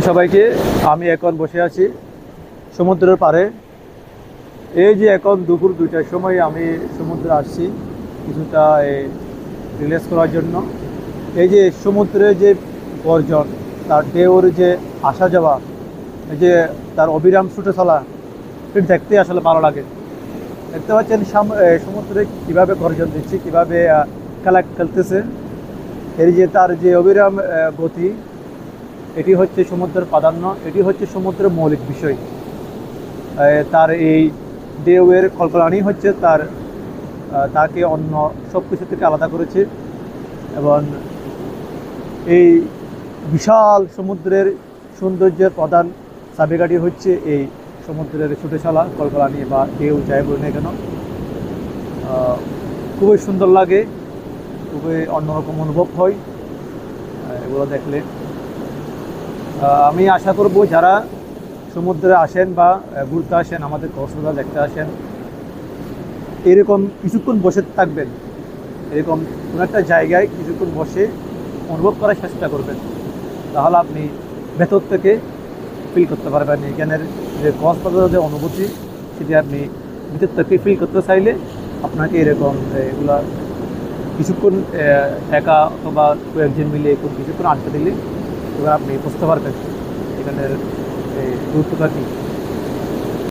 সবাইকে, আমি এখন বসে আছি সমুদ্রের পাড়ে। এই যে এখন দুপুর দুইটার সময় আমি সমুদ্রে আসছি কিছুটা রিলেক্স করার জন্য। এই যে সমুদ্রে যে গর্জন, তার ঢেউর যে আসা যাওয়া, এই যে তার অবিরাম ছুটে চলা, এটা দেখতে আসলে ভালো লাগে। দেখতে পাচ্ছেন সাম- সমুদ্রে কীভাবে গর্জন দিচ্ছে, কীভাবে খেলা খেলতেছে। এর যে তার যে অবিরাম গতি এটি হচ্ছে সমুদ্রের প্রাধান্য, এটি হচ্ছে সমুদ্রের মৌলিক বিষয়। তার এই ঢেউয়ের কল্পনাই হচ্ছে তার তাকে অন্য সব কিছু থেকে আলাদা করেছে এবং এই বিশাল সমুদ্রের সৌন্দর্যের প্রধান চাবিকাঠি হচ্ছে এই সমুদ্রের ছুটে চলা কল্পনানি বা ঢেউ যাই বলি কেন। খুবই সুন্দর লাগে, খুবই অন্যরকম অনুভব হয়। এগুলো দেখলে আমি আশা করব যারা সমুদ্রে আসেন বা ঘুরতে আসেন, আমাদের কক্সবাজার দেখতে আসেন, এরকম কিছুক্ষণ বসে থাকবেন। এরকম কোনো একটা জায়গায় কিছুক্ষণ বসে অনুভব করার চেষ্টা করবেন। তাহলে আপনি ভেতর থেকে ফিল করতে পারবেন। এখানের যে কক্সবাজারের যে অনুভূতি, সেটি আপনি ভিতর থেকে ফিল করতে চাইলে আপনাকে এরকম এগুলা কিছুক্ষণ একা অথবা কয়েকজন মিলে কিছুক্ষণ আটকে দিলে এবার আপনি বুঝতে পারবেন। এখানের এই, গুরুত্বটা কী?